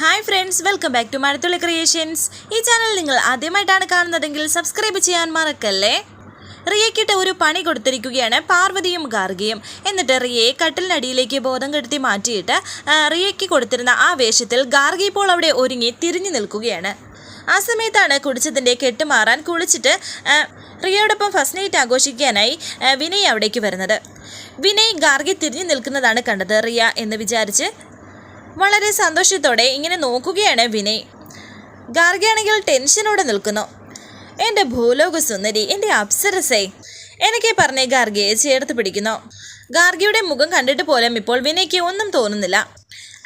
Hi friends welcome back to Mazhathulli creations ഈ channel നിങ്ങൾ ആദ്യമായിട്ടാണ് കാണുന്നതെങ്കിൽ സബ്സ്ക്രൈബ് ചെയ്യാൻ മറക്കല്ലേ? റിയയ്ക്കിട്ട് ഒരു പണി കൊടുത്തിരിക്കുകയാണ് പാർവതിയും ഗാർഗിയും. എന്നിട്ട് റിയയെ കട്ടിലിനടിയിലേക്ക് ബോധം കെടുത്തി മാറ്റിയിട്ട് റിയയ്ക്ക് കൊടുത്തിരുന്ന ആ വേഷത്തിൽ ഗാർഗി ഇപ്പോൾ അവിടെ ഒരുങ്ങി തിരിഞ്ഞു നിൽക്കുകയാണ്. ആ സമയത്താണ് കുടിച്ചതിന്റെ കെട്ടുമാറാൻ കുളിച്ചിട്ട് റിയയോടൊപ്പം ഫസ്റ്റ് നൈറ്റ് ആഘോഷിക്കാനായി വിനയ് അവിടേക്ക് വരുന്നത്. വിനയ് ഗാർഗി തിരിഞ്ഞു നിൽക്കുന്നതാണ് കണ്ടത് റിയ എന്ന് വിചാരിച്ച് വളരെ സന്തോഷത്തോടെ ഇങ്ങനെ നോക്കുകയാണ് വിനയ്. ഗാർഗയാണെങ്കിൽ ടെൻഷനോടെ നിൽക്കുന്നു. എന്റെ ഭൂലോക സുന്ദരി എന്റെ അപ്സരസേ എനിക്ക് പറഞ്ഞേ ഗാർഗയെ ചേർത്ത് പിടിക്കുന്നു. ഗാർഗയുടെ മുഖം കണ്ടിട്ട് പോലും ഇപ്പോൾ വിനയ്ക്ക് ഒന്നും തോന്നുന്നില്ല.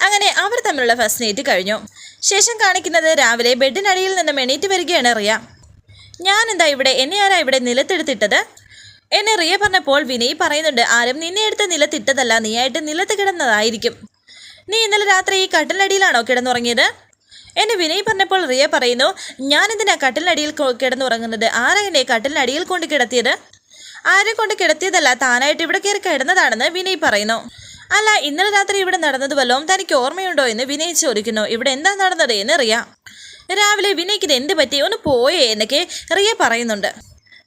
അങ്ങനെ അവർ തമ്മിലുള്ള ഫസ്റ്റ് കഴിഞ്ഞു. ശേഷം കാണിക്കുന്നത് രാവിലെ ബെഡിനടിയിൽ നിന്നും എണീറ്റ് വരികയാണ് റിയ. ഞാൻ എന്താ ഇവിടെ? എന്നെ ആരാ ഇവിടെ നിലത്തെടുത്തിട്ടത്? എന്നെ റിയ പറഞ്ഞപ്പോൾ വിനയ് പറയുന്നുണ്ട് ആരും നിന്നെ എടുത്ത് നിലത്തിട്ടതല്ല നീയായിട്ട് നിലത്ത് കിടന്നതായിരിക്കും. നീ ഇന്നലെ രാത്രി ഈ കട്ടിലടിയിലാണോ കിടന്നുറങ്ങിയത്? എന്നെ വിനയ് പറഞ്ഞപ്പോൾ റിയ പറയുന്നു ഞാൻ എന്തിനാ കട്ടിലടിയിൽ കിടന്നുറങ്ങുന്നത്? ആരാ എന്നെ കട്ടിലടിയിൽ കൊണ്ട് കിടത്തിയത്? ആരെ കൊണ്ട് കിടത്തിയതല്ല താനായിട്ട് ഇവിടെ കയറി കിടന്നതാണെന്ന് വിനയ് പറയുന്നു. അല്ല ഇന്നലെ രാത്രി ഇവിടെ നടന്നത് വല്ലതും തനിക്ക് ഓർമ്മയുണ്ടോ എന്ന് വിനയ് ചോദിക്കുന്നു. ഇവിടെ എന്താ നടന്നത് എന്ന് റിയ. രാവിലെ വിനയ്ക്ക് ഇത് എന്ത് പറ്റി? ഒന്ന് പോയേ എന്നൊക്കെ റിയ പറയുന്നുണ്ട്.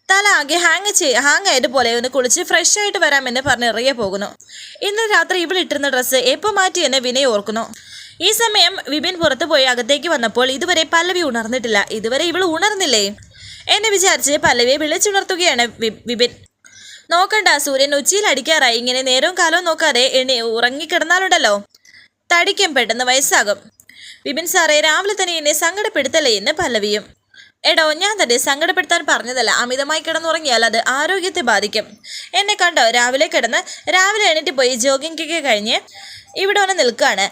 തല ആകെ ഹാങ് ചെയ് ഹാങ് ആയത് പോലെ ഒന്ന് കുളിച്ച് ഫ്രഷ് ആയിട്ട് വരാമെന്ന് പറഞ്ഞ് ഇറങ്ങിയ പോകുന്നു. ഇന്ന് രാത്രി ഇവൾ ഇട്ടിരുന്ന ഡ്രസ്സ് എപ്പോൾ മാറ്റി എന്ന് വിനയ് ഓർക്കുന്നു. ഈ സമയം വിപിൻ പുറത്തു പോയി അകത്തേക്ക് വന്നപ്പോൾ ഇതുവരെ പല്ലവി ഉണർന്നിട്ടില്ല. ഇതുവരെ ഇവൾ ഉണർന്നില്ലേ? എന്നെ വിചാരിച്ച് പല്ലവിയെ വിളിച്ചുണർത്തുകയാണ് വിപിൻ. നോക്കണ്ട സൂര്യൻ ഉച്ചയിൽ അടിക്കാറായി. ഇങ്ങനെ നേരവും കാലവും നോക്കാതെ എണി ഉറങ്ങിക്കിടന്നാലുണ്ടല്ലോ തടിക്കും പെട്ടെന്ന് വയസ്സാകും. വിപിൻ സാറേ രാവിലെ തന്നെ എന്നെ സങ്കടപ്പെടുത്തല്ലേ എന്ന് പല്ലവിയും. എടോ ഞാൻ തന്നെ സങ്കടപ്പെടുത്താൻ പറഞ്ഞതല്ല. അമിതമായി കിടന്നുറങ്ങിയാൽ അത് ആരോഗ്യത്തെ ബാധിക്കും. എന്നെ കണ്ടോ രാവിലെ കിടന്ന് രാവിലെ എണീറ്റ് പോയി ജോഗിങ്ങൊക്കെ കഴിഞ്ഞ് ഇവിടെ വന്ന് നിൽക്കുകയാണ്.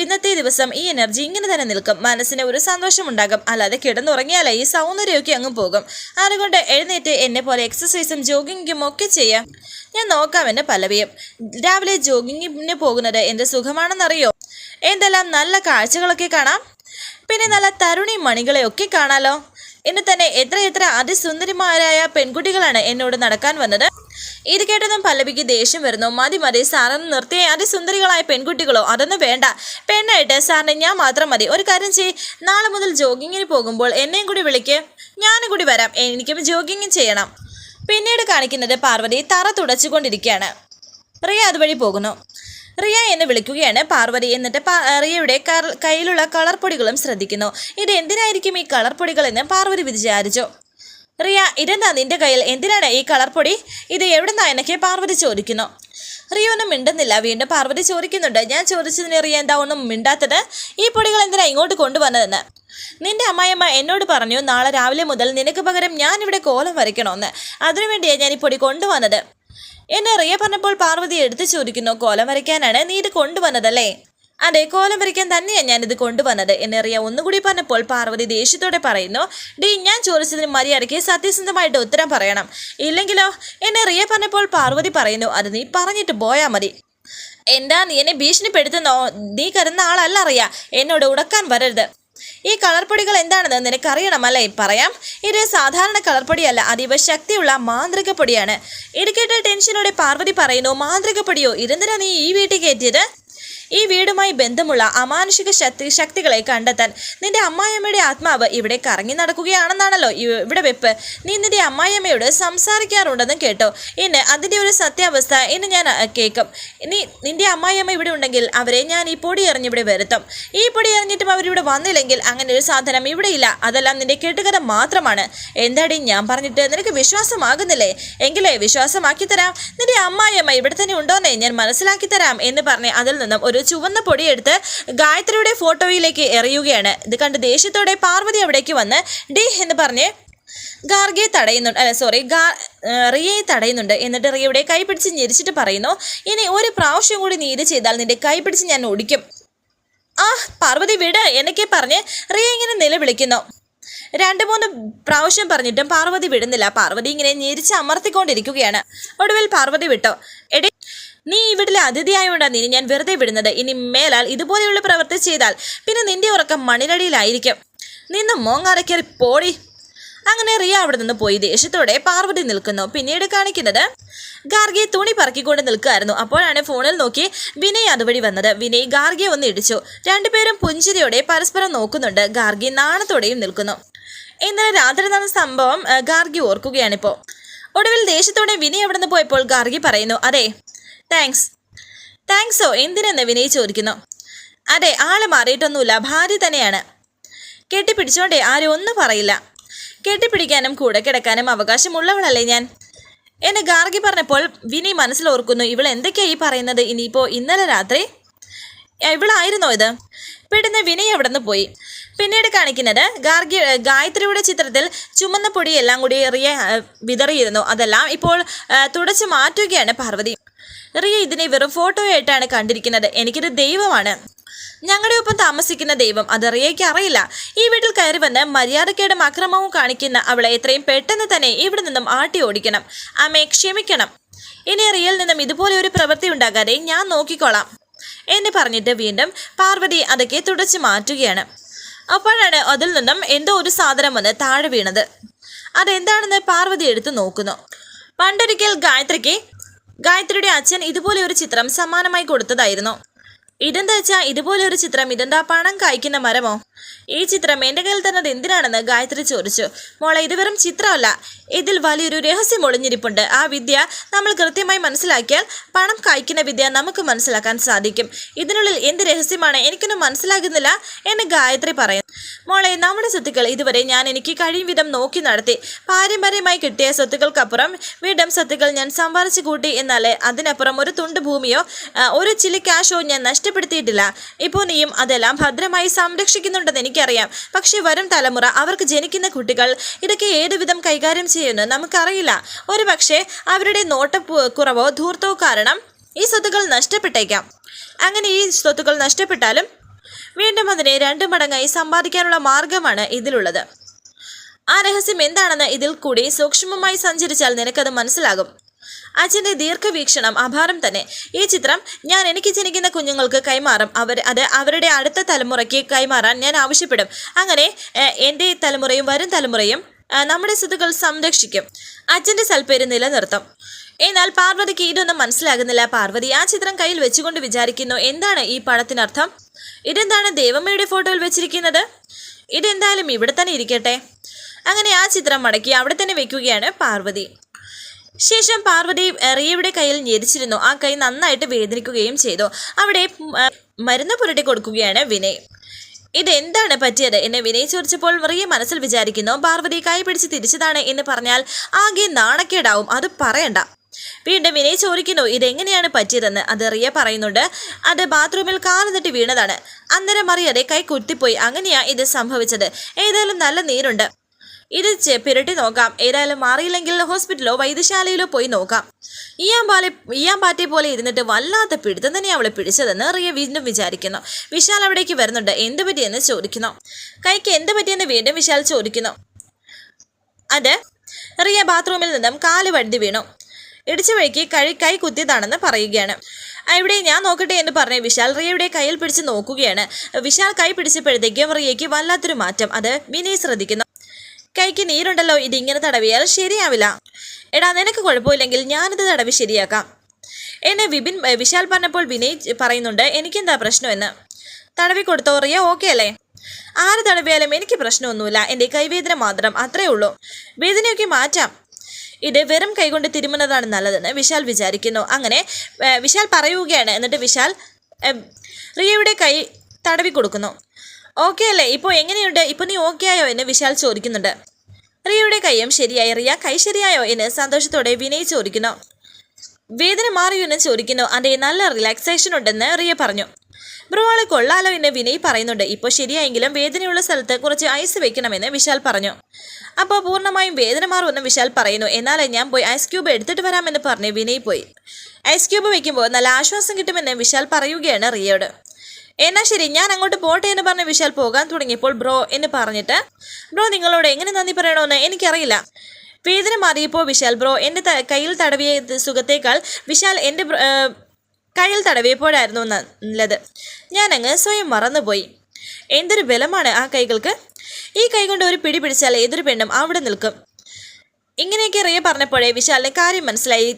ഇന്നത്തെ ദിവസം ഈ എനർജി ഇങ്ങനെ തന്നെ നിൽക്കും. മനസ്സിന് ഒരു സന്തോഷം ഉണ്ടാകും അല്ലാതെ കിടന്നുറങ്ങിയാലേ ഈ സൗന്ദര്യമൊക്കെ അങ്ങ് പോകും. അതുകൊണ്ട് എഴുന്നേറ്റ് എന്നെ പോലെ എക്സസൈസും ജോഗിങ്ങും ഒക്കെ ചെയ്യാം. ഞാൻ നോക്കാം നോക്കാമെന്ന് പലവിയും രാവിലെ ജോഗിങ്ങിന് പോകുന്നത് എന്ത് സുഖമാണെന്നറിയോ? എന്തെല്ലാം നല്ല കാഴ്ചകളൊക്കെ കാണാം. പിന്നെ നല്ല തരുണി മണികളെയൊക്കെ കാണാലോ. ഇന്ന് തന്നെ എത്ര എത്ര അതിസുന്ദരിമാരായ പെൺകുട്ടികളാണ് എന്നോട് നടക്കാൻ വന്നത്. ഇത് കേട്ടതും പല്ലവിക്ക് ദേഷ്യം വരുന്നു. മതി മതി സാറൊന്ന് നിർത്തിയ അതിസുന്ദരികളായ പെൺകുട്ടികളോ അതൊന്നും വേണ്ട. പെണ്ണായിട്ട് സാറിന് ഞാൻ മാത്രം മതി. ഒരു കാര്യം ചെയ് നാളെ മുതൽ ജോഗിങ്ങിന് പോകുമ്പോൾ എന്നെയും കൂടി വിളിക്ക്. ഞാനും കൂടി വരാം. എനിക്കും ജോഗിങ് ചെയ്യണം. പിന്നീട് കാണിക്കുന്നത് പാർവതി തറ തുടച്ചുകൊണ്ടിരിക്കുകയാണ്. പ്രിയ അതുവഴി പോകുന്നു. റിയ എന്ന് വിളിക്കുകയാണ് പാർവതി. എന്നിട്ട് റിയയുടെ കയ്യിലുള്ള കളർ പൊടികളും ശ്രദ്ധിക്കുന്നു. ഇത് എന്തിനായിരിക്കും ഈ കളർ പൊടികളെന്ന് പാർവതി വിചാരിച്ചു. റിയ ഇതെന്താ നിന്റെ കയ്യിൽ? എന്തിനാണ് ഈ കളർ പൊടി? ഇത് എവിടുന്നാ എനിക്ക് പാർവതി ചോദിക്കുന്നു. റിയ ഒന്നും മിണ്ടുന്നില്ല. വീണ്ടും പാർവതി ചോദിക്കുന്നുണ്ട്. ഞാൻ ചോദിച്ചതിന് റിയ എന്താ ഒന്നും മിണ്ടാത്തത്? ഈ പൊടികൾ എന്തിനാ ഇങ്ങോട്ട് കൊണ്ടുവന്നതെന്ന്? നിന്റെ അമ്മായിയമ്മ എന്നോട് പറഞ്ഞു നാളെ രാവിലെ മുതൽ നിനക്ക് പകരം ഞാൻ ഇവിടെ കോലം വരയ്ക്കണമെന്ന്. അതിനുവേണ്ടിയാണ് ഞാൻ ഈ പൊടി കൊണ്ടുവന്നത്. എന്നെ റിയ പറഞ്ഞപ്പോൾ പാർവതി എടുത്തു ചോദിക്കുന്നു കോലം വരയ്ക്കാനാണ് നീ ഇത് കൊണ്ടുവന്നതല്ലേ? അതെ കോലം വരയ്ക്കാൻ തന്നെയാണ് ഞാൻ ഇത് കൊണ്ടുവന്നത് എന്നെ റിയ ഒന്നുകൂടി പറഞ്ഞപ്പോൾ പാർവതി ദേഷ്യത്തോടെ പറയുന്നു ഡീ ഞാൻ ചോദിച്ചതിന് മര്യാദയ്ക്ക് സത്യസന്ധമായിട്ട് ഉത്തരം പറയണം. ഇല്ലെങ്കിലോ? എന്നെ റിയ പറഞ്ഞപ്പോൾ പാർവതി പറയുന്നു അത് നീ പറഞ്ഞിട്ട് പോയാൽ മതി. എന്താ നീ എന്നെ ഭീഷണിപ്പെടുത്തുന്നോ? നീ കരുന്ന ആളല്ല അറിയാ. എന്നോട് ഉടക്കാൻ വരരുത്. ഈ കളർപ്പൊടികൾ എന്താണെന്ന് നിനക്കറിയണം നിനക്കറിയണമല്ലേ? പറയാം. ഇത് സാധാരണ കളർപ്പൊടിയല്ല അതീവ ശക്തിയുള്ള മാന്ത്രിക പൊടിയാണ്. ഇടുക്കേട്ട ടെൻഷനോടെ പാർവതി പറയുന്നു മാന്ത്രിക പൊടിയോ? ഇതെന്തിനാ നീ ഈ വീട്ടിൽ കയറ്റിയത്? ഈ വീടുമായി ബന്ധമുള്ള അമാനുഷിക ശക്തി ശക്തികളെ കണ്ടെത്താൻ നിന്റെ അമ്മായിയമ്മയുടെ ആത്മാവ് ഇവിടെ കറങ്ങി നടക്കുകയാണെന്നാണല്ലോ ഇവിടെ വെപ്പ്. നീ നിന്റെ അമ്മായിയമ്മയോട് സംസാരിക്കാറുണ്ടെന്നും കേട്ടോ. ഇന്ന് അതിന്റെ ഒരു സത്യാവസ്ഥ ഇന്ന് ഞാൻ കേൾക്കും. നീ നിന്റെ അമ്മായിയമ്മ ഇവിടെ ഉണ്ടെങ്കിൽ അവരെ ഞാൻ ഈ പൊടി എറിഞ്ഞിവിടെ വരുത്തും. ഈ പൊടി എറിഞ്ഞിട്ടും അവരിവിടെ വന്നില്ലെങ്കിൽ അങ്ങനെ ഒരു സാധനം ഇവിടെ ഇല്ല. അതെല്ലാം നിന്റെ കെട്ടുകഥ മാത്രമാണ്. എന്താടി ഞാൻ പറഞ്ഞിട്ട് നിനക്ക് വിശ്വാസമാകുന്നില്ലേ? എങ്കിലേ വിശ്വാസമാക്കി തരാം. നിന്റെ അമ്മായിയമ്മ ഇവിടെ തന്നെ ഉണ്ടോന്നേ ഞാൻ മനസ്സിലാക്കി തരാം എന്ന് പറഞ്ഞ് അതിൽ നിന്നും ഒരു ചുവന്ന പൊടിയെടുത്ത് ഗായത്രിയുടെ ഫോട്ടോയിലേക്ക് എറിയുകയാണ്. ഇത് കണ്ട് ദേഷ്യത്തോടെ പാർവതി അവിടേക്ക് വന്ന് ഡി എന്ന് പറഞ്ഞ് ഗാർഗയെ തടയുന്നുണ്ട്. അല്ല സോറി ഗാ റിയയെ തടയുന്നുണ്ട്. എന്നിട്ട് റിയയുടെ കൈ പിടിച്ച് ഞെരിച്ചിട്ട് പറയുന്നു ഇനി ഒരു പ്രാവശ്യം കൂടി നീ ഇത് ചെയ്താൽ നിന്റെ കൈ പിടിച്ച് ഞാൻ ഓടിക്കും. ആ പാർവതി വിട് എന്നൊക്കെ പറഞ്ഞ് റിയ ഇങ്ങനെ നിലവിളിക്കുന്നു. രണ്ട് മൂന്ന് പ്രാവശ്യം പറഞ്ഞിട്ടും പാർവതി വിടുന്നില്ല. പാർവതി ഇങ്ങനെ ഞെരിച്ച് അമർത്തിക്കൊണ്ടിരിക്കുകയാണ്. ഒടുവിൽ പാർവതി വിട്ടോ. എടി നീ ഈ വീട്ടിലെ അതിഥിയായോണ്ടാ നിന്നെ ഞാൻ വെറുതെ വിടുന്നത്. ഇനി മേലാൽ ഇതുപോലെയുള്ള പ്രവൃത്തി ചെയ്താൽ പിന്നെ നിന്റെ ഉറക്കം മണിലടിയിലായിരിക്കും നിന്ന് മോങ്ങാറക്കേറി പോടി. അങ്ങനെ റിയ അവിടെ നിന്ന് പോയി. ദേഷ്യത്തോടെ പാർവതി നിൽക്കുന്നു. പിന്നീട് കാണിക്കുന്നത് ഗാർഗിയെ തുണി പറക്കിക്കൊണ്ട് നിൽക്കുകയായിരുന്നു അപ്പോഴാണ് ഫോണിൽ നോക്കി വിനയ് അതുവഴി വന്നത്. വിനയ് ഗാർഗിയെ ഒന്ന് ഇടിച്ചു. രണ്ടുപേരും പുഞ്ചിരിയോടെ പരസ്പരം നോക്കുന്നുണ്ട്. ഗാർഗി നാണത്തോടെയും നിൽക്കുന്നു. ഇന്നലെ രാത്രി നടന്ന സംഭവം ഗാർഗി ഓർക്കുകയാണിപ്പോൾ ഒടുവിൽ ദേഷ്യത്തോടെ വിനയ് അവിടെ നിന്ന് പോയപ്പോൾ ഗാർഗി പറയുന്നു അതെ താങ്ക്സ് താങ്ക്സോ എന്തിനെന്ന് വിനയ് ചോദിക്കുന്നു. അതെ ആൾ മാറിയിട്ടൊന്നുമില്ല ഭാര്യ തന്നെയാണ്. കെട്ടിപ്പിടിച്ചോണ്ടേ ആരും ഒന്നും പറയില്ല. കെട്ടിപ്പിടിക്കാനും കൂടെ കിടക്കാനും അവകാശമുള്ളവളല്ലേ ഞാൻ? എന്നെ ഗാർഗി പറഞ്ഞപ്പോൾ വിനി മനസ്സിലോർക്കുന്നു ഇവൾ എന്തൊക്കെയായി പറയുന്നത്? ഇനിയിപ്പോൾ ഇന്നലെ രാത്രി? ഇവളായിരുന്നോ ഇത്? പെടുന്ന വിനയ് അവിടെ നിന്ന് പോയി. പിന്നീട് കാണിക്കുന്നത് ഗാർഗി ഗായത്രിയുടെ ചിത്രത്തിൽ ചുമന്ന പൊടിയെല്ലാം കൂടി എറിയ വിതറിയിരുന്നു. അതെല്ലാം ഇപ്പോൾ തുടച്ചു മാറ്റുകയാണ് പാർവതി. റിയ ഇതിനെ വെറും ഫോട്ടോയായിട്ടാണ് കണ്ടിരിക്കുന്നത്. എനിക്കൊരു ദൈവമാണ്. ഞങ്ങളുടെ ഒപ്പം താമസിക്കുന്ന ദൈവം അത് റിയയ്ക്ക് അറിയില്ല. ഈ വീട്ടിൽ കയറി വന്ന് മര്യാദക്കേടും അക്രമവും കാണിക്കുന്ന അവളെ എത്രയും പെട്ടെന്ന് തന്നെ ഇവിടെ നിന്നും ആട്ടി ഓടിക്കണം. അമ്മയെ ക്ഷമിക്കണം. ഇനി റിയയിൽ നിന്നും ഇതുപോലെ ഒരു പ്രവൃത്തി ഉണ്ടാകാതെ ഞാൻ നോക്കിക്കോളാം. എന്ന് പറഞ്ഞിട്ട് വീണ്ടും പാർവതി അതൊക്കെ തുടച്ചു മാറ്റുകയാണ്. അപ്പോഴാണ് അതിൽ നിന്നും എന്തോ ഒരു സാധനം വന്ന് താഴെ വീണത്. അതെന്താണെന്ന് പാർവതി എടുത്തു നോക്കുന്നു. പണ്ടൊരിക്കൽ ഗായത്രിക്ക് ഗായത്രിയുടെ അച്ഛൻ ഇതുപോലെ ഒരു ചിത്രം സമ്മാനമായി കൊടുത്തതായിരുന്നു ഇതെന്താ വെച്ചാ ഇതുപോലെ ഒരു ചിത്രം ഇതെന്താ പണം കായ്ക്കുന്ന മരമോ? ഈ ചിത്രം എന്റെ കയ്യിൽ തന്നത് എന്തിനാണെന്ന് ഗായത്രി ചോദിച്ചു. മോളെ ഇത് വെറും ചിത്രമല്ല. ഇതിൽ വലിയൊരു രഹസ്യം ഒളിഞ്ഞിരിപ്പുണ്ട്. ആ വിദ്യ നമ്മൾ കൃത്യമായി മനസ്സിലാക്കിയാൽ പണം കായ്ക്കുന്ന വിദ്യ നമുക്ക് മനസ്സിലാക്കാൻ സാധിക്കും. ഇതിനുള്ളിൽ എന്ത് രഹസ്യമാണ് എനിക്കൊന്നും മനസ്സിലാകുന്നില്ല എന്ന് ഗായത്രി പറയുന്നു. മോളെ നമ്മുടെ സ്വത്തുക്കൾ ഇതുവരെ ഞാൻ എനിക്ക് കഴിയും വിധം നോക്കി നടത്തി. പാരമ്പര്യമായി കിട്ടിയ സ്വത്തുക്കൾക്കപ്പുറം വീണ്ടും സ്വത്തുക്കൾ ഞാൻ സമ്പാദിച്ചു കൂട്ടി എന്നാലേ അതിനപ്പുറം ഒരു തുണ്ട് ഭൂമിയോ ഒരു ചില ക്യാഷോ ഞാൻ നഷ്ടപ്പെടുത്തിയിട്ടില്ല ഇപ്പോൾ നീയും അതെല്ലാം ഭദ്രമായി സംരക്ഷിക്കുന്നുണ്ടെന്ന് എനിക്കറിയാം. പക്ഷേ വരും തലമുറ അവർക്ക് ജനിക്കുന്ന കുട്ടികൾ ഇതൊക്കെ ഏതുവിധം കൈകാര്യം ചെയ്യുമെന്ന് നമുക്കറിയില്ല. ഒരു പക്ഷേ അവരുടെ നോട്ടക്കുറവോ ധൂർത്തോ കാരണം ഈ സ്വത്തുക്കൾ നഷ്ടപ്പെട്ടേക്കാം. അങ്ങനെ ഈ സ്വത്തുക്കൾ നഷ്ടപ്പെട്ടാലും വീണ്ടും അതിനെ രണ്ടു മടങ്ങായി സമ്പാദിക്കാനുള്ള മാർഗമാണ് ഇതിലുള്ളത്. ആ രഹസ്യം എന്താണെന്ന് ഇതിൽ കൂടി സൂക്ഷ്മമായി സഞ്ചരിച്ചാൽ നിനക്കത് മനസ്സിലാകും. അച്ഛന്റെ ദീർഘവീക്ഷണം അപാരം തന്നെ. ഈ ചിത്രം ഞാൻ എനിക്ക് ജനിക്കുന്ന കുഞ്ഞുങ്ങൾക്ക് കൈമാറും. അവർ അത് അവരുടെ അടുത്ത തലമുറയ്ക്ക് കൈമാറാൻ ഞാൻ ആവശ്യപ്പെടും. അങ്ങനെ എന്റെ തലമുറയും വരും തലമുറയും നമ്മുടെ സ്വത്തുക്കൾ സംരക്ഷിക്കും. അച്ഛന്റെ സൽപ്പേര് നിലനിർത്തും. എന്നാൽ പാർവതിക്ക് ഇതൊന്നും മനസ്സിലാകുന്നില്ല. പാർവതി ആ ചിത്രം കയ്യിൽ വെച്ചുകൊണ്ട് വിചാരിക്കുന്നു എന്താണ് ഈ പടത്തിനർത്ഥം ഇതെന്താണ് ദേവമ്മയുടെ ഫോട്ടോയിൽ വെച്ചിരിക്കുന്നത്? ഇതെന്തായാലും ഇവിടെ തന്നെ ഇരിക്കട്ടെ. അങ്ങനെ ആ ചിത്രം മടക്കി അവിടെ തന്നെ വെക്കുകയാണ് പാർവതി. ശേഷം പാർവതി റിയയുടെ കയ്യിൽ ഞെരിച്ചിരുന്നു. ആ കൈ നന്നായിട്ട് വേദനിക്കുകയും ചെയ്തു. അവിടെ മരുന്ന് പുരട്ടി കൊടുക്കുകയാണ് വിനയ്. ഇതെന്താണ് പറ്റിയത് എന്നെ വിനയ് ചോദിച്ചപ്പോൾ റിയ മനസ്സിൽ വിചാരിക്കുന്നു പാർവതി കൈ പിടിച്ച് തിരിച്ചതാണ് എന്ന് പറഞ്ഞാൽ ആകെ നാണക്കേടാവും. അത് പറയണ്ട. വീണ്ടും വിനയ് ചോദിക്കുന്നു ഇതെങ്ങനെയാണ് പറ്റിയതെന്ന്? അത് റിയ പറയുന്നുണ്ട് അത് ബാത്റൂമിൽ കാലുതട്ടി വീണതാണ്. അന്നേരം അറിയാതെ കൈ കുത്തിപ്പോയി. അങ്ങനെയാ ഇത് സംഭവിച്ചത്. ഏതായാലും നല്ല നീരുണ്ട്. ഇത് പുരട്ടി നോക്കാം. ഏതായാലും മാറിയില്ലെങ്കിൽ ഹോസ്പിറ്റലോ വൈദ്യശാലയിലോ പോയി നോക്കാം. ഇയാമ്പാലെ ഇയാമ്പാറ്റെ പോലെ ഇരുന്നിട്ട് വല്ലാത്ത പിടുത്തം തന്നെ അവളെ പിടിച്ചതെന്ന് റിയ വീണ്ടും വിചാരിക്കുന്നു. വിശാൽ അവിടേക്ക് വരുന്നുണ്ട്. എന്ത് പറ്റിയെന്ന് ചോദിക്കുന്നു. കൈക്ക് എന്ത് പറ്റിയെന്ന് വീണ്ടും വിശാൽ ചോദിക്കുന്നു. അത് റിയ ബാത്റൂമിൽ നിന്നും കാൽ വഴുതി വീണു. ഇടിച്ച വഴിക്ക് കഴി കൈ കുത്തിയതാണെന്ന് പറയുകയാണ്. ഇവിടെ ഞാൻ നോക്കട്ടെ എന്ന് പറഞ്ഞ് വിശാൽ റിയയുടെ കയ്യിൽ പിടിച്ച് നോക്കുകയാണ്. വിശാൽ കൈ പിടിച്ചപ്പോഴത്തേക്കും റിയയ്ക്ക് വല്ലാത്തൊരു മാറ്റം. അത് വിനയ് ശ്രദ്ധിക്കുന്നു. കൈക്ക് നീരുണ്ടല്ലോ ഇതിങ്ങനെ തടവിയാൽ ശരിയാവില്ല. എടാ നിനക്ക് കുഴപ്പമില്ലെങ്കിൽ ഞാനിത് തടവി ശരിയാക്കാം. എന്നെ വിപിൻ വിശാൽ പറഞ്ഞപ്പോൾ വിനയ് പറയുന്നുണ്ട് എനിക്കെന്താ പ്രശ്നമെന്ന്? തടവി കൊടുത്തോ റിയ ഓക്കെ അല്ലേ? ആര് തടവിയാലും എനിക്ക് പ്രശ്നമൊന്നുമില്ല എന്റെ കൈവേദന മാത്രം അത്രേ ഉള്ളൂ. വേദനയൊക്കെ മാറ്റാം. ഇത് വെറും കൈകൊണ്ട് തിരുമുന്നതാണ് നല്ലതെന്ന് വിശാൽ വിചാരിക്കുന്നു. അങ്ങനെ വിശാൽ പറയുകയാണ് എന്നിട്ട് വിശാൽ റിയയുടെ കൈ തടവി കൊടുക്കുന്നു. ഓക്കെ അല്ലേ? ഇപ്പോൾ എങ്ങനെയുണ്ട്? ഇപ്പോൾ നീ ഓക്കെ ആയോ എന്ന് വിശാൽ ചോദിക്കുന്നുണ്ട്. റിയയുടെ കൈയും ശരിയായി. റിയ കൈ ശരിയായോ എന്ന് സന്തോഷത്തോടെ വിനയ് ചോദിക്കുന്നു. വേദന മാറിയോ എന്ന് ചോദിക്കുന്നു. അതെ നല്ല റിലാക്സേഷൻ ഉണ്ടെന്ന് റിയ പറഞ്ഞു. ബ്രോ ആളെ കൊള്ളാലോ എന്ന് വിനയ് പറയുന്നുണ്ട്. ഇപ്പോൾ ശരിയായെങ്കിലും വേദനയുള്ള സ്ഥലത്ത് കുറച്ച് ഐസ് വെക്കണമെന്ന് വിശാൽ പറഞ്ഞു. അപ്പോൾ പൂർണമായും വേദന മാറുമെന്ന് വിശാൽ പറയുന്നു. എന്നാലേ ഞാൻ പോയി ഐസ് ക്യൂബ് എടുത്തിട്ട് വരാമെന്ന് പറഞ്ഞ് വിനയ് പോയി. ഐസ് ക്യൂബ് വെക്കുമ്പോൾ നല്ല ആശ്വാസം കിട്ടുമെന്ന് വിശാൽ പറയുകയാണ് റിയയോട്. എന്നാ ശരി ഞാൻ അങ്ങോട്ട് പോട്ടെ എന്ന് പറഞ്ഞ് വിശാൽ പോകാൻ തുടങ്ങിയപ്പോൾ ബ്രോ എന്ന് പറഞ്ഞിട്ട് ബ്രോ നിങ്ങളോട് എങ്ങനെ നന്ദി പറയണമെന്ന് എനിക്കറിയില്ല. വേദന മാറിയപ്പോൾ വിശാൽ ബ്രോ എന്റെ കയ്യിൽ തടവിയ സുഖത്തേക്കാൾ വിശാൽ എന്റെ കയ്യിൽ തടവിയപ്പോഴായിരുന്നു നല്ലത്. ഞാനങ്ങ് സ്വയം മറന്നുപോയി. എന്തൊരു ബലമാണ് ആ കൈകൾക്ക്? ഈ കൈ കൊണ്ട് ഒരു പിടി പിടിച്ചാൽ ഏതൊരു പെണ്ണും അവിടെ നിൽക്കും. ഇങ്ങനെയൊക്കെ റിയ പറഞ്ഞപ്പോഴേ വിശാലിന് കാര്യം മനസ്സിലായി.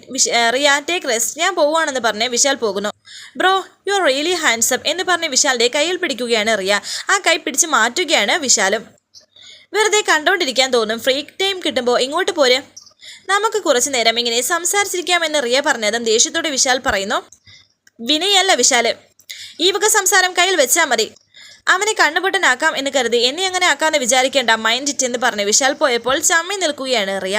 റിയ ടേക്ക് റെസ്റ്റ് ഞാൻ പോവുകയാണെന്ന് പറഞ്ഞ് വിശാൽ പോകുന്നു. Bro you are really handsome എന്ന് പറഞ്ഞ് വിശാലിന്റെ കയ്യിൽ പിടിക്കുകയാണ് റിയ. ആ കൈ പിടിച്ച് മാറ്റുകയാണ് വിശാലും. വെറുതെ കണ്ടുകൊണ്ടിരിക്കാൻ തോന്നും ഫ്രീ ടൈം കിട്ടുമ്പോൾ ഇങ്ങോട്ട് പോരെ. നമുക്ക് കുറച്ചു നേരം ഇങ്ങനെ സംസാരിച്ചിരിക്കാമെന്ന് റിയ പറഞ്ഞതും ദേഷ്യത്തോടെ വിശാൽ പറയുന്നു. വിനയല്ല വിശാൽ. ഈ വക സംസാരം കയ്യിൽ വെച്ചാൽ മതി. അവനെ കണ്ണുപൊട്ടനാക്കാം എന്ന് കരുതി എന്നെ അങ്ങനെ ആക്കാമെന്ന് വിചാരിക്കേണ്ട മൈൻഡ് ഇറ്റ് എന്ന് പറഞ്ഞ് വിശാൽ പോയപ്പോൾ ചമ്മി നിൽക്കുകയാണ് റിയ.